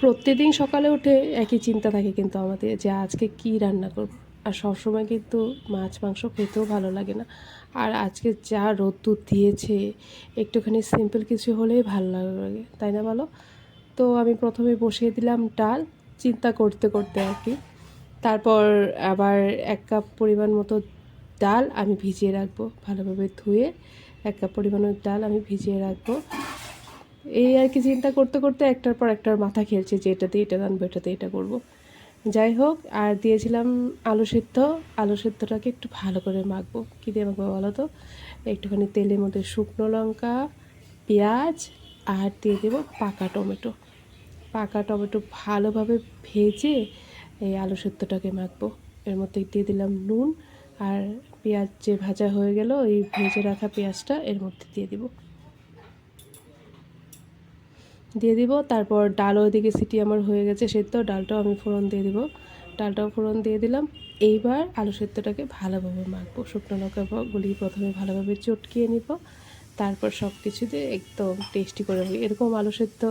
প্রত্যেকদিন সকালে উঠে একই চিন্তা থাকে কিন্তু আমাদের যে আজকে কি রান্না করব। আর সবসময় কিন্তু মাছ, মাংস খেতেও ভালো লাগে না। আর আজকে যা রোদ্দুর দিয়েছে, একটুখানি সিম্পল কিছু হলেই ভালো লাগে, তাই না বলো? তো আমি প্রথমে বসিয়ে দিলাম ডাল, চিন্তা করতে করতে আর কি। তারপর আবার এক কাপ পরিমাণ মতো ডাল আমি ভিজিয়ে রাখব। ভালোভাবে ধুয়ে এক কাপ পরিমাণের ডাল আমি ভিজিয়ে রাখব। এই আর কি চিন্তা করতে করতে একটার পর একটার মাথা খেলছে যে এটাতে এটা রানবো এটাতে এটা করব। যাই হোক, আর দিয়েছিলাম আলু সেদ্ধ। আলু সেদ্ধটাকে একটু ভালো করে মাখবো। কী দিয়ে মাখবো বলো তো? একটুখানি তেলের মধ্যে শুকনো লঙ্কা, পেঁয়াজ, আর দিয়ে দেবো পাকা টমেটো। পাকা টমেটো ভালোভাবে ভেজে এই আলু সেদ্ধটাকে মাখবো। এর মধ্যে দিয়ে দিলাম নুন, আর পেঁয়াজ যে ভাজা হয়ে গেল, এই ভেজে রাখা পেঁয়াজটা এর মধ্যে দিয়ে দিব। দিয়ে দিব। তারপর ডালও ওদিকে সিটি আমার হয়ে গেছে সেদ্ধ, ডালটাও আমি ফোড়ন দিয়ে দিব। ডালটাও ফোড়ন দিয়ে দিলাম। এইবার আলু সেদ্ধটাকে ভালোভাবে মাখবো। শুকনো লঙ্কা গুলি প্রথমে ভালোভাবে চটকিয়ে নিব। তারপর সব কিছু দিয়ে একদম টেস্টি করে হবে এরকম আলু সেদ্ধ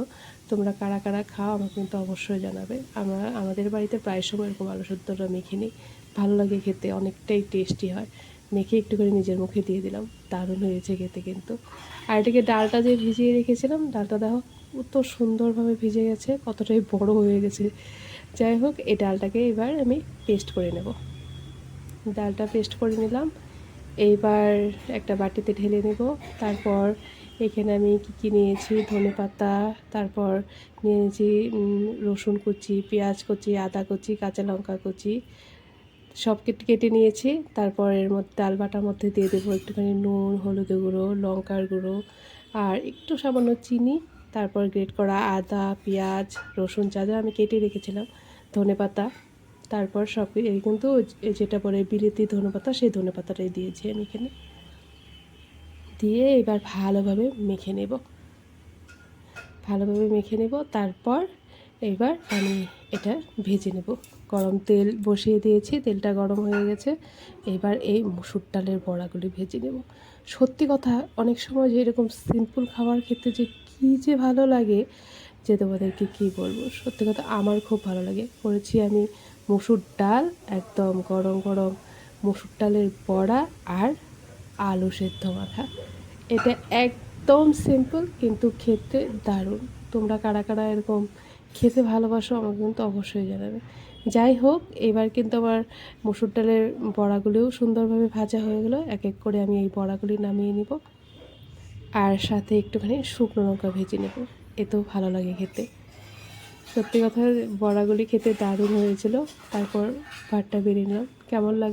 তোমরা কারা কারা খাও আমাকে কিন্তু অবশ্যই জানাবে। আমরা, আমাদের বাড়িতে প্রায় সময় এরকম আলু সেদ্ধটা মেখে নিই। ভালো লাগে খেতে, অনেকটাই টেস্টি হয়। মেখে একটু করে নিজের মুখে দিয়ে দিলাম। দারুণ হয়েছে খেতে কিন্তু। আর এটাকে ডালটা যে ভিজিয়ে রেখেছিলাম, ডালটা দেখো। কত সুন্দরভাবে ভিজে গেছে, কতটাই বড় হয়ে গেছে। যাই হোক, এই ডালটাকে এবার আমি পেস্ট করে নেব। ডালটা পেস্ট করে নিলাম। এইবার একটা বাটিতে ঢেলে নেব। তারপর এখানে আমি কী কী নিয়েছি? ধনে পাতা, তারপর নিয়েছি রসুন কুচি, পেঁয়াজ কুচি, আদা কুচি, কাঁচা লঙ্কা কুচি, সব কেটে কেটে নিয়েছি। তারপর এর মধ্যে, ডাল বাটার মধ্যে দিয়ে দেবো একটুখানি নুন হলুদ গুঁড়ো, লঙ্কার গুঁড়ো, আর একটু সামান্য চিনি। তারপর গ্রেট করা আদা, পেঁয়াজ, রসুন যা আমি কেটে রেখেছিলাম, ধনে পাতা। তারপর সব কিন্তু যেটা পরে বিলেতি ধনে পাতা, সেই ধনে পাতাটাই দিয়েছি আমি এখানে। দিয়ে এবার ভালোভাবে মেখে নেব। ভালোভাবে মেখে নেব, তারপর এবার আমি এটা ভেজে নেব। গরম তেল বসিয়ে দিয়েছি, তেলটা গরম হয়ে গেছে। এবার এই মুসুর ডালের বড়াগুলি ভেজে নেব। সত্যি কথা, অনেক সময় যে এরকম সিম্পল খাবার খেতে যে কী যে ভালো লাগে যে তোমাদেরকে কী বলব? সত্যি কথা আমার খুব ভালো লাগে। করেছি আমি মসুর ডাল, একদম গরম গরম মসুর ডালের বড়া আর আলু সেদ্ধ মাখা। এটা একদম সিম্পল কিন্তু খেতে দারুণ। তোমরা কারা কারা এরকম খেতে ভালোবাসো আমাকে কিন্তু অবশ্যই জানাবে। যাই হোক, এবার কিন্তু আমার মসুর ডালের বড়াগুলিও সুন্দরভাবে ভাজা হয়ে গেলো। এক এক করে আমি এই বড়াগুলি নামিয়ে নিব। আর সাথে একটুখানি শুকনো লঙ্কা ভেজে নেব। এতেও ভালো লাগে খেতে। সত্যি কথা, বড়াগুলি খেতে দারুণ হয়েছিল। তারপর ভাতটা বেরিয়ে নিলাম। কেমন লাগে